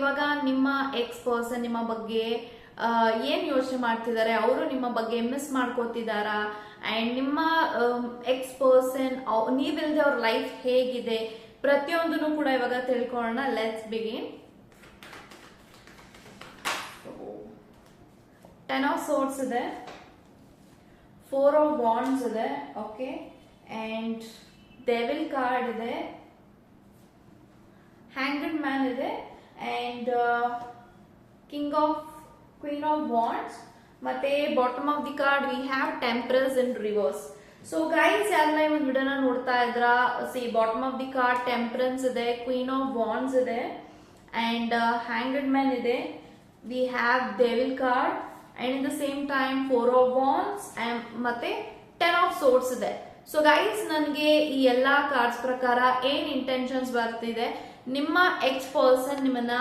ಇವಾಗ ನಿಮ್ಮ ex person ನಿಮ್ಮ ಬಗ್ಗೆ ಏನು ಯೋಚನೆ ಮಾಡ್ತಿದ್ದಾರೆ? ಅವರು ನಿಮ್ಮ ಬಗ್ಗೆ ಮಿಸ್ ಮಾಡ್ಕೋತಿದಾರಾ ಅಂಡ್ ನಿಮ್ಮ ಎಕ್ಸ್ ಪರ್ಸನ್ ನೀವಿಲ್ದೆ ಅವ್ರ ಲೈಫ್ ಹೇಗಿದೆ? ಪ್ರತಿಯೊಂದನ್ನು ಕೂಡ ಇವಾಗ ತಿಳ್ಕೊಳ್ಳೋಣ. Let's begin ten of swords ಇದೆ. ಫೋರ್ ಆಫ್ ಬಾಂಡ್ಸ್ ಇದೆ. ಓಕೆ ಅಂಡ್ ಡೆವಿಲ್ ಕಾರ್ಡ್ ಇದೆ. ಹ್ಯಾಂಗಡ್ ಮ್ಯಾನ್ ಇದೆ. And king of queen of wands ಮತ್ತೆ bottom of the card we have temperance in reverse so guys ಯಾರನ್ನ ಈ ಒಂದು ವಿಡಿಯೋನ ನೋಡ್ತಾ ಇದ್ರ? See bottom of the card temperance ಇದೆ ಕ್ವೀನ್ ಆಫ್ ವಾನ್ಸ್ ಇದೆ ಅಂಡ್ ಹ್ಯಾಂಗಡ್ ಮ್ಯಾನ್ ಇದೆ. We have devil card and in the same time four of wands ಮತ್ತೆ ಟೆನ್ ಆಫ್ ಸೋರ್ಸ್ ಇದೆ. ಸೊ ಗೈಸ್ ನನಗೆ ಈ ಎಲ್ಲ ಕಾರ್ಡ್ಸ್ ಪ್ರಕಾರ ಏನ್ ಇಂಟೆನ್ಷನ್ಸ್ ಬರ್ತಿದೆ, ನಿಮ್ಮ ಎಕ್ಸ್ ಪರ್ಸನ್ ನಿಮ್ಮನ್ನ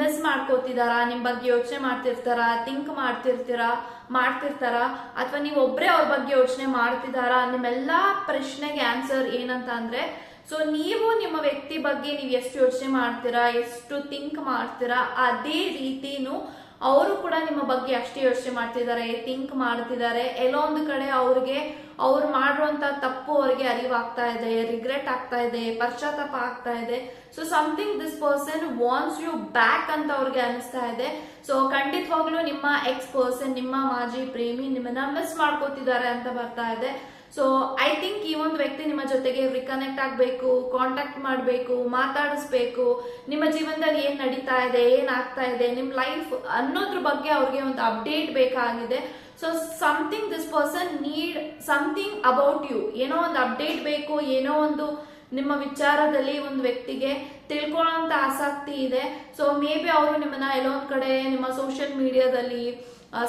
ಮಿಸ್ ಮಾಡ್ಕೋತಿದಾರಾ, ನಿಮ್ ಬಗ್ಗೆ ಯೋಚನೆ ಮಾಡ್ತಿರ್ತಾರ ಥಿಂಕ್ ಮಾಡ್ತಿರ್ತೀರಾ, ಮಾಡ್ತಿರ್ತಾರ, ಅಥವಾ ನೀವು ಒಬ್ರೆ ಅವ್ರ ಬಗ್ಗೆ ಯೋಚನೆ ಮಾಡ್ತಿದಾರಾ, ನಿಮ್ಮೆಲ್ಲಾ ಪ್ರಶ್ನೆಗೆ ಆನ್ಸರ್ ಏನಂತ ಅಂದ್ರೆ ಸೊ ನೀವು ನಿಮ್ಮ ವ್ಯಕ್ತಿ ಬಗ್ಗೆ ನೀವು ಎಷ್ಟು ಯೋಚನೆ ಮಾಡ್ತೀರಾ, ಎಷ್ಟು ಥಿಂಕ್ ಮಾಡ್ತೀರಾ, ಅದೇ ರೀತಿನೂ ಅವರು ಕೂಡ ನಿಮ್ಮ ಬಗ್ಗೆ ಅಷ್ಟೇ ಯೋಚನೆ ಮಾಡ್ತಿದ್ದಾರೆ ಥಿಂಕ್ ಮಾಡ್ತಿದ್ದಾರೆ. ಎಲ್ಲೋ ಒಂದು ಕಡೆ ಅವ್ರಿಗೆ, ಅವ್ರು ಮಾಡಿರುವಂತ ತಪ್ಪು ಅವರಿಗೆ ಅರಿವಾಗ್ತಾ ಇದೆ ರಿಗ್ರೆಟ್ ಆಗ್ತಾ ಇದೆ, ಪಶ್ಚಾತ್ತಾಪ ಆಗ್ತಾ ಇದೆ. So something this person wants you back ಅಂತ ಅವ್ರಿಗೆ ಅನಿಸ್ತಾ ಇದೆ. ಸೊ ಖಂಡಿತವಾಗ್ಲೂ ನಿಮ್ಮ ಎಕ್ಸ್ ಪರ್ಸನ್ ನಿಮ್ಮ ಮಾಜಿ ಪ್ರೇಮಿ ನಿಮ್ಮನ್ನ ಮಿಸ್ ಮಾಡ್ಕೋತಿದ್ದಾರೆ ಅಂತ ಬರ್ತಾ ಇದೆ. ಸೊ ಐ ಥಿಂಕ್ ಈ ಒಂದು ವ್ಯಕ್ತಿ ನಿಮ್ಮ ಜೊತೆಗೆ ರಿಕನೆಕ್ಟ್ ಆಗಬೇಕು ಕಾಂಟ್ಯಾಕ್ಟ್ ಮಾಡಬೇಕು, ಮಾತಾಡಿಸ್ಬೇಕು. ನಿಮ್ಮ ಜೀವನದಲ್ಲಿ ಏನು ನಡೀತಾ ಇದೆ ಏನಾಗ್ತಾ ಇದೆ ನಿಮ್ಮ ಲೈಫ್ ಅನ್ನೋದ್ರ ಬಗ್ಗೆ ಅವ್ರಿಗೆ ಒಂದು ಅಪ್ಡೇಟ್ ಬೇಕಾಗಿದೆ. So something this person need something about you ಏನೋ ಒಂದು ಅಪ್ಡೇಟ್ ಬೇಕು, ಏನೋ ಒಂದು ನಿಮ್ಮ ವಿಚಾರದಲ್ಲಿ ಒಂದು ವ್ಯಕ್ತಿಗೆ ತಿಳ್ಕೊಳ್ಳೋಂತ ಆಸಕ್ತಿ ಇದೆ. ಸೊ ಮೇ ಬಿ ಅವರು ನಿಮ್ಮನ್ನ ಎಲ್ಲೋ ಒಂದ್ ಕಡೆ ನಿಮ್ಮ ಸೋಷಿಯಲ್ ಮೀಡಿಯಾದಲ್ಲಿ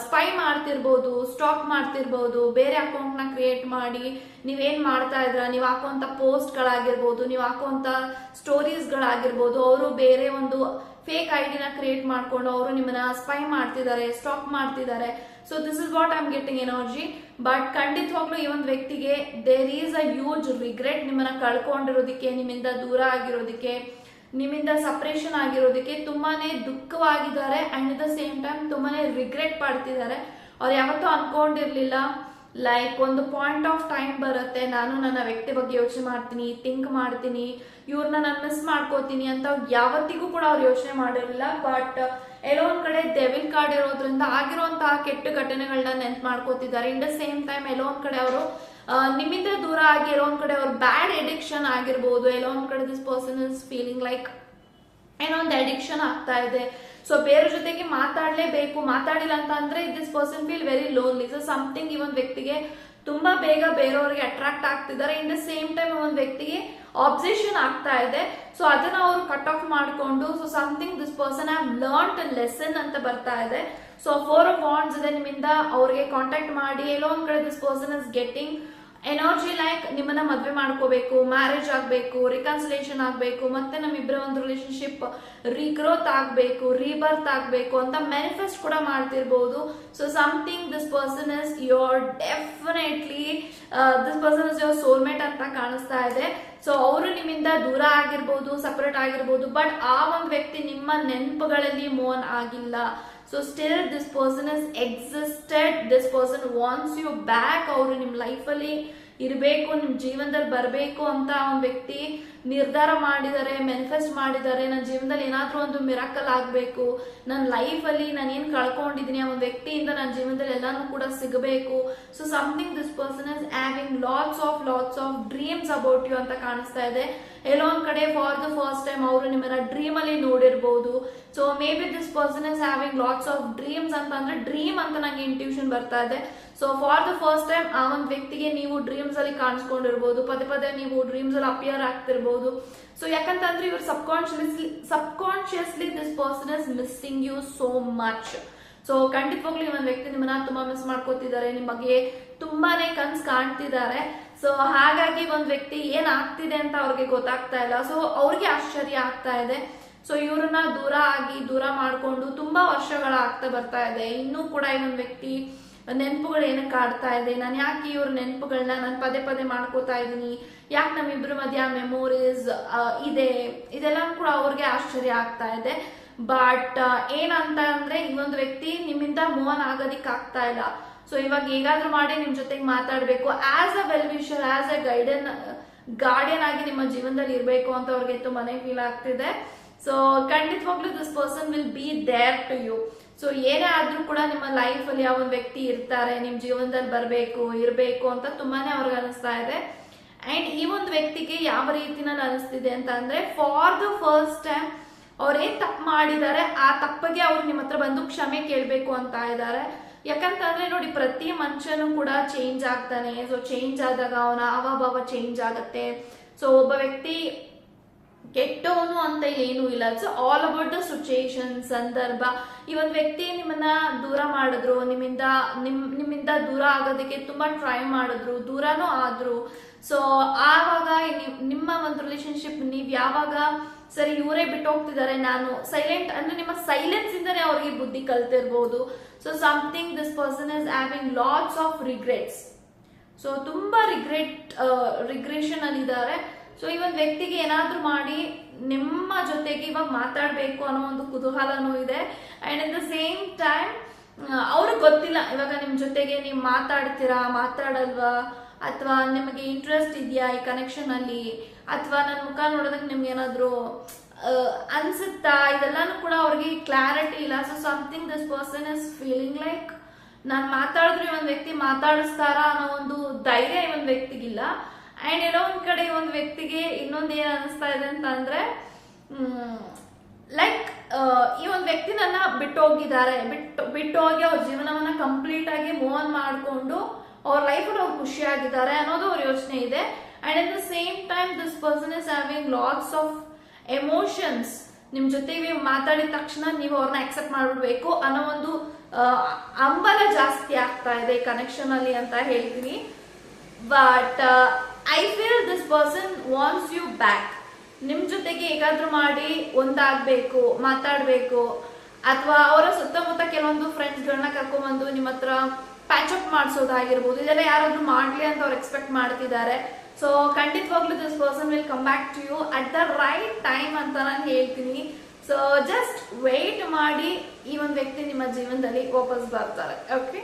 ಸ್ಪೈ ಮಾಡ್ತಿರ್ಬೋದು ಸ್ಟಾಕ್ ಮಾಡ್ತಿರ್ಬೋದು, ಬೇರೆ ಅಕೌಂಟ್ನ ಕ್ರಿಯೇಟ್ ಮಾಡಿ ನೀವೇನ್ ಮಾಡ್ತಾ ಇದ್ರ ನೀವು ಹಾಕುವಂತ ಪೋಸ್ಟ್ ಗಳಾಗಿರ್ಬೋದು ನೀವು ಹಾಕುವಂತ ಸ್ಟೋರೀಸ್ ಗಳಾಗಿರ್ಬೋದು ಅವರು ಬೇರೆ ಒಂದು ಫೇಕ್ ಐಡಿನ ಕ್ರಿಯೇಟ್ ಮಾಡ್ಕೊಂಡು ಅವರು ನಿಮ್ಮನ್ನ ಸ್ಪೈ ಮಾಡ್ತಿದ್ದಾರೆ ಸ್ಟಾಕ್ ಮಾಡ್ತಿದ್ದಾರೆ. So this is what I am getting energy but ಖಂಡಿತವಾಗ್ಲೂ ಈ ಒಂದು ವ್ಯಕ್ತಿಗೆ there is a huge regret ನಿಮ್ಮನ್ನ ಕಳ್ಕೊಂಡಿರೋದಕ್ಕೆ, ನಿಮ್ಮಿಂದ ದೂರ ಆಗಿರೋದಕ್ಕೆ. ನಿಮ್ಮಿಂದ ಸಪ್ರೇಷನ್ ಆಗಿರೋದಕ್ಕೆ ತುಂಬಾನೇ ದುಃಖವಾಗಿದ್ದಾರೆ ಅಂಡ್ ದ ಸೇಮ್ ಟೈಮ್ ತುಂಬಾನೇ ರಿಗ್ರೆಟ್ ಪಡ್ತಿದ್ದಾರೆ. ಅವ್ರು ಯಾವತ್ತೂ ಅನ್ಕೊಂಡಿರ್ಲಿಲ್ಲ ಲೈಕ್ ಒಂದು ಪಾಯಿಂಟ್ ಆಫ್ ಟೈಮ್ ಬರುತ್ತೆ, ನಾನು ನನ್ನ ವ್ಯಕ್ತಿ ಬಗ್ಗೆ ಯೋಚನೆ ಮಾಡ್ತೀನಿ ಥಿಂಕ್ ಮಾಡ್ತೀನಿ ಇವ್ರನ್ನ ನಾನು ಮಿಸ್ ಮಾಡ್ಕೋತೀನಿ ಅಂತ ಯಾವತ್ತಿಗೂ ಕೂಡ ಅವ್ರು ಯೋಚನೆ ಮಾಡಿರಲಿಲ್ಲ ಬಟ್ ಎಲ್ಲೋ ಒಂದು ಕಡೆ ಡೆವಿಲ್ ಕಾರ್ಡ್ ಇರೋದ್ರಿಂದ ಆಗಿರುವಂತಹ ಕೆಟ್ಟ ಘಟನೆಗಳನ್ನ ನೆನ್ಪು ಮಾಡ್ಕೋತಿದ್ದಾರೆ. ಇನ್ ದ ಸೇಮ್ ಟೈಮ್ ಎಲ್ಲೋ ಒಂದು ಕಡೆ ಅವರು ನಿಮ್ಮಿಂದ ದೂರ ಆಗಿ ಎಲ್ಲೋ ಒಂದ್ ಕಡೆ ಅವ್ರ ಬ್ಯಾಡ್ ಎಡಿಕ್ಷನ್ ಆಗಿರ್ಬೋದು, ಎಲ್ಲೋ ಒಂದು ಕಡೆ this person is feeling like ಏನೋ ಒಂದು ಅಡಿಕ್ಷನ್ ಆಗ್ತಾ ಇದೆ. ಸೊ ಬೇರೆ ಜೊತೆಗೆ ಮಾತಾಡಲೇಬೇಕು, ಮಾತಾಡಿಲ್ಲ ಅಂತ ಅಂದ್ರೆ this person feel very lonely so something ಈ ಒಂದು ವ್ಯಕ್ತಿಗೆ ತುಂಬಾ ಬೇಗ ಬೇರೆಯವ್ರಿಗೆ ಅಟ್ರಾಕ್ಟ್ ಆಗ್ತಿದ್ದಾರೆ. ಇನ್ ದ ಸೇಮ್ ಟೈಮ್ ಒಂದು ವ್ಯಕ್ತಿಗೆ ಆಬ್ಸೆಷನ್ ಆಗ್ತಾ ಇದೆ. ಸೊ ಅದನ್ನ ಅವರು ಕಟ್ ಆಫ್ ಮಾಡಿಕೊಂಡು so something this person have learn lesson ಅಂತ ಬರ್ತಾ ಇದೆ. ಸೊ ಫೋರ್ ಆಫ್ ಬಾಂಡ್ಸ್ ಇದೆ ನಿಮ್ಮಿಂದ, ಅವ್ರಿಗೆ ಕಾಂಟ್ಯಾಕ್ಟ್ ಮಾಡಿ, ಎಲ್ಲೋ ಒಂದ್ ಕಡೆ this person is getting energy like ನಿಮ್ಮನ್ನ ಮದ್ವೆ ಮಾಡ್ಕೋಬೇಕು ಮ್ಯಾರೇಜ್ ಆಗ್ಬೇಕು ರಿಕನ್ಸಿಲೇಷನ್ ಆಗ್ಬೇಕು, ಮತ್ತೆ ನಮ್ಮಿಬ್ಬರ ಒಂದು ರಿಲೇಶನ್ಶಿಪ್ ರೀಗ್ರೋತ್ ಆಗ್ಬೇಕು ರೀಬರ್ತ್ ಆಗ್ಬೇಕು ಅಂತ ಮ್ಯಾನಿಫೆಸ್ಟ್ ಕೂಡ ಮಾಡ್ತಿರ್ಬೋದು. So something this person is your definitely this person is your soulmate ಅಂತ ಕಾಣಿಸ್ತಾ ಇದೆ. ಸೊ ಅವರು ನಿಮ್ಮಿಂದ ದೂರ ಆಗಿರ್ಬೋದು ಸಪರೇಟ್ ಆಗಿರ್ಬೋದು ಬಟ್ ಆ ಒಂದು ವ್ಯಕ್ತಿ ನಿಮ್ಮ ನೆನಪುಗಳಲ್ಲಿ ಮೋನ್ ಆಗಿಲ್ಲ. So still this person is existed this person wants you back ಅವರು ನಿಮ್ಮ ಲೈಫಲ್ಲಿ ಇರಬೇಕು ನಿಮ್ಮ ಜೀವನದಲ್ಲಿ ಬರಬೇಕು ಅಂತ ಒಂದು ವ್ಯಕ್ತಿ ನಿರ್ಧಾರ ಮಾಡಿದ್ದಾರೆ ಮೆನಿಫೆಸ್ಟ್ ಮಾಡಿದ್ದಾರೆ ನನ್ನ ಜೀವನದಲ್ಲಿ ಏನಾದರೂ ಒಂದು ಮಿರಾಕಲ್ ಆಗಬೇಕು. ನನ್ನ ಲೈಫಲ್ಲಿ ನಾನು ಏನು ಕಳ್ಕೊಂಡಿದ್ದೀನಿ ಆ ಒಂದು ವ್ಯಕ್ತಿಯಿಂದ ನನ್ನ ಜೀವನದಲ್ಲಿ ಎಲ್ಲಾನು ಕೂಡ ಸಿಗಬೇಕು. So something this person is having lots of lots of dreams about you ಅಂತ ಕಾಣಿಸ್ತಾ ಇದೆ. ಎಲ್ಲೋ ಒಂದ್ ಕಡೆ ಫಾರ್ ದ ಫಸ್ಟ್ ಟೈಮ್ ಅವರು ನಿಮ್ಮನ್ನ ಡ್ರೀಮ್ ಅಲ್ಲಿ ನೋಡಿರ್ಬೋದು. So maybe this person is having lots of dreams ಅಂತ ಅಂದ್ರೆ ಡ್ರೀಮ್ ಅಂತ ನಂಗೆ ಇಂಟ್ಯೂಷನ್ ಬರ್ತಾ ಇದೆ. So for the first time ಆ ಒಂದು ವ್ಯಕ್ತಿಗೆ ನೀವು ಡ್ರೀಮ್ಸ್ ಅಲ್ಲಿ ಕಾಣಿಸ್ಕೊಂಡಿರ್ಬೋದು. ಪದೇ ಪದೇ ನೀವು ಡ್ರೀಮ್ಸ್ ಅಲ್ಲಿ ಅಪಿಯರ್ ಆಗ್ತಿರ್ಬೋದು. ಸೊ ಯಾಕಂತಂದ್ರೆ ಇವ್ರು subconsciously subconsciously this person is missing you so much so ಖಂಡಿತವಾಗ್ಲೂ ಒಂದು ವ್ಯಕ್ತಿ ನಿಮ್ಮನ್ನ ತುಂಬಾ ಮಿಸ್ ಮಾಡ್ಕೋತಿದ್ದಾರೆ. ನಿಮಗೆ ತುಂಬಾನೇ ಕನ್ಸ್ ಕಾಣ್ತಿದ್ದಾರೆ. ಸೊ ಹಾಗಾಗಿ ಒಂದ್ ವ್ಯಕ್ತಿ ಏನಾಗ್ತಿದೆ ಅಂತ ಅವ್ರಿಗೆ ಗೊತ್ತಾಗ್ತಾ ಇಲ್ಲ. ಸೊ ಅವ್ರಿಗೆ ಆಶ್ಚರ್ಯ ಆಗ್ತಾ ಇದೆ. ಸೊ ಇವ್ರನ್ನ ದೂರ ಆಗಿ, ದೂರ ಮಾಡ್ಕೊಂಡು ತುಂಬಾ ವರ್ಷಗಳ ಆಗ್ತಾ ಬರ್ತಾ ಇದೆ. ಇನ್ನೂ ಕೂಡ ಇನ್ನೊಂದು ವ್ಯಕ್ತಿ ನೆನಪುಗಳು ಏನಕ್ಕೆ ಆಡ್ತಾ ಇದೆ? ನಾನು ಯಾಕೆ ಇವ್ರ ನೆನಪುಗಳನ್ನ ನಾನು ಪದೇ ಪದೇ ಮಾಡ್ಕೋತಾ ಇದ್ದೀನಿ ಯಾಕೆ ನಮ್ಮಿಬ್ರ ಮಧ್ಯ ಮೆಮೊರೀಸ್ ಇದೆ? ಇದೆಲ್ಲ ಕೂಡ ಅವ್ರಿಗೆ ಆಶ್ಚರ್ಯ ಆಗ್ತಾ ಇದೆ. ಬಟ್ ಏನಂತ ಅಂದ್ರೆ ಇನ್ನೊಂದು ವ್ಯಕ್ತಿ ನಿಮ್ಮಿಂದ ಮೋನ್ ಆಗೋದಿಕ್ ಆಗ್ತಾ ಇಲ್ಲ. ಸೊ ಇವಾಗ ಹೇಗಾದ್ರೂ ಮಾಡಿ ನಿಮ್ ಜೊತೆಗೆ ಮಾತಾಡಬೇಕು. As a well wisher as a guide and guardian ಆಗಿ ನಿಮ್ಮ ಜೀವನದಲ್ಲಿ ಇರಬೇಕು ಅಂತ ಅವ್ರಿಗೆ ತುಂಬಾನೇ ಫೀಲ್ ಆಗ್ತಿದೆ ಸೊ ಖಂಡಿತವಾಗ್ಲೂ this person will be there to you so ಏನೇ ಆದ್ರೂ ಕೂಡ ನಿಮ್ಮ ಲೈಫ್ ಅಲ್ಲಿ ಯಾವ ಒಂದು ವ್ಯಕ್ತಿ ಇರ್ತಾರೆ, ನಿಮ್ ಜೀವನದಲ್ಲಿ ಬರಬೇಕು, ಇರಬೇಕು ಅಂತ ತುಂಬಾನೇ ಅವ್ರಿಗೆ ಅನಿಸ್ತಾ ಇದೆ. ಅಂಡ್ ಈ ಒಂದು ವ್ಯಕ್ತಿಗೆ ಯಾವ ರೀತಿನಲ್ಲಿ ಅನಿಸ್ತಿದೆ ಅಂತ ಅಂದ್ರೆ ಫಾರ್ ದ ಫಸ್ಟ್ ಟೈಮ್ ಅವ್ರೇನ್ ತಪ್ಪು ಮಾಡಿದ್ದಾರೆ, ಆ ತಪ್ಪಿಗೆ ಅವ್ರು ನಿಮ್ಮ ಹತ್ರ ಬಂದು ಕ್ಷಮೆ ಕೇಳಬೇಕು ಅಂತ ಇದ್ದಾರೆ. ಯಾಕಂತಂದ್ರೆ ನೋಡಿ, ಪ್ರತಿ ಮನುಷ್ಯನು ಕೂಡ ಚೇಂಜ್ ಆಗ್ತಾನೆ. ಸೊ ಚೇಂಜ್ ಆದಾಗ ಅವನ ಹಾವಭಾವ ಚೇಂಜ್ ಆಗತ್ತೆ. ಸೊ ಒಬ್ಬ ವ್ಯಕ್ತಿ ಕೆಟ್ಟವನು ಅಂತ ಏನು ಇಲ್ಲ. So all about the situation ಸಂದರ್ಭ. ಈ ಒಂದು ವ್ಯಕ್ತಿ ನಿಮ್ಮನ್ನ ದೂರ ಮಾಡಿದ್ರು, ನಿಮ್ಮಿಂದ, ನಿಮ್, ನಿಮ್ಮಿಂದ ದೂರ ಆಗೋದಕ್ಕೆ ತುಂಬಾ ಟ್ರೈ ಮಾಡಿದ್ರು, ದೂರನೂ ಆದ್ರು. ಸೊ ಆವಾಗ ನಿಮ್ಮ ಒಂದು ರಿಲೇಶನ್ಶಿಪ್ ನೀವ್ ಯಾವಾಗ ಸರಿ ಇವರೇ ಬಿಟ್ಟು ಹೋಗ್ತಿದ್ದಾರೆ ನಾನು ಸೈಲೆಂಟ್ ಅಂದ್ರೆ ನಿಮ್ಮ ಸೈಲೆನ್ಸ್ ಇಂದನೇ ಅವ್ರಿಗೆ ಬುದ್ಧಿ ಕಲ್ತಿರ್ಬೋದು. So something this person is having lots of regrets so ತುಂಬಾ ರಿಗ್ರೆಟ್ ರಿಗ್ರೆಷನ್ ಅಲ್ಲಿ ಇದ್ದಾರೆ ಸೊ ಈ ಒಂದು ವ್ಯಕ್ತಿಗೆ ಏನಾದ್ರೂ ಮಾಡಿ ನಿಮ್ಮ ಜೊತೆಗೆ ಇವಾಗ ಮಾತಾಡಬೇಕು ಅನ್ನೋ ಒಂದು ಕುತೂಹಲನೂ ಇದೆ. And at the same time ಅವ್ರಿಗೆ ಗೊತ್ತಿಲ್ಲ, ಇವಾಗ ನಿಮ್ ಜೊತೆಗೆ ನೀವು ಮಾತಾಡ್ತೀರಾ, ಮಾತಾಡಲ್ವಾ? ಅಥವಾ ನಿಮಗೆ ಇಂಟ್ರೆಸ್ಟ್ ಇದೆಯಾ ಈ ಕನೆಕ್ಷನ್ ಅಲ್ಲಿ? ಅಥವಾ ನನ್ನ ಮುಖ ನೋಡೋದಕ್ಕೆ ನಿಮ್ಗೆ ಏನಾದ್ರು ಅನ್ಸುತ್ತಾ? ಇದೆಲ್ಲಾನು ಕೂಡ ಅವ್ರಿಗೆ ಕ್ಲಾರಿಟಿ ಇಲ್ಲ. So something this person is feeling like ನಾನು ಮಾತಾಡಿದ್ರೆ ಒಂದು ವ್ಯಕ್ತಿ ಮಾತಾಡಿಸ್ತಾರ ಅನ್ನೋ ಒಂದು ಧೈರ್ಯ ಈ ಒಂದು ವ್ಯಕ್ತಿಗಿಲ್ಲ. ಅಂಡ್ ಎಲ್ಲೋ ಒಂದ್ ಕಡೆ ಒಂದು ವ್ಯಕ್ತಿಗೆ ಇನ್ನೊಂದು ಏನ್ ಅನಿಸ್ತಾ ಇದೆ ಅಂತ ಅಂದ್ರೆ ಲೈಕ್ ಈ ಒಂದು ವ್ಯಕ್ತಿ ನನ್ನ ಬಿಟ್ಟು ಹೋಗಿದ್ದಾರೆ. ಬಿಟ್ಟು ಬಿಟ್ಟು ಹೋಗಿ ಅವ್ರ ಜೀವನವನ್ನ ಕಂಪ್ಲೀಟ್ ಆಗಿ ಮೂವ್ ಆನ್ ಮಾಡಿಕೊಂಡು ಅವ್ರ ಲೈಫಲ್ಲಿ ಅವ್ರು ಖುಷಿಯಾಗಿದ್ದಾರೆ ಅನ್ನೋದು ಅವ್ರ ಯೋಚನೆ ಇದೆ. And at the same time this person is having lots of emotions ನಿಮ್ ಜೊತೆಗೆ ಮಾತಾಡಿದ ತಕ್ಷಣ ನೀವು ಅವ್ರನ್ನ ಅಕ್ಸೆಪ್ಟ್ ಮಾಡ್ಬಿಡ್ಬೇಕು ಅನ್ನೋ ಒಂದು ಹಂಬಲ ಜಾಸ್ತಿ ಆಗ್ತಾ ಇದೆ ಕನೆಕ್ಷನ್ ಅಲ್ಲಿ ಅಂತ ಹೇಳ್ತೀನಿ but I feel this person wants you back ನಿಮ್ ಜೊತೆಗೆ ಏಕಾದ್ರೂ ಮಾಡಿ ಒಂದಾಗ್ಬೇಕು, ಮಾತಾಡ್ಬೇಕು, ಅಥವಾ ಅವರ ಸುತ್ತಮುತ್ತ ಕೆಲವೊಂದು ಫ್ರೆಂಡ್ಸ್ಗಳನ್ನ ಕರ್ಕೊಂಡ್ಬಂದು ನಿಮ್ಮ ಹತ್ರ ಪ್ಯಾಚ್ ಅಪ್ ಮಾಡಿಸೋದಾಗಿರ್ಬೋದು ಇದೆಲ್ಲ ಯಾರಾದ್ರೂ ಮಾಡ್ಲಿ ಅಂತ ಅವ್ರು ಎಕ್ಸ್ಪೆಕ್ಟ್ ಮಾಡ್ತಿದ್ದಾರೆ. ಸೊ ಖಂಡಿತವಾಗ್ಲೂ this person will come back to you at the right time ಅಂತ ನಾನು ಹೇಳ್ತೀನಿ. ಸೊ ಜಸ್ಟ್ ವೆಯ್ಟ್ ಮಾಡಿ ಈ ಒಂದು ವ್ಯಕ್ತಿ ನಿಮ್ಮ ಜೀವನದಲ್ಲಿ ವಾಪಸ್ ಬರ್ತಾರೆ ಓಕೆ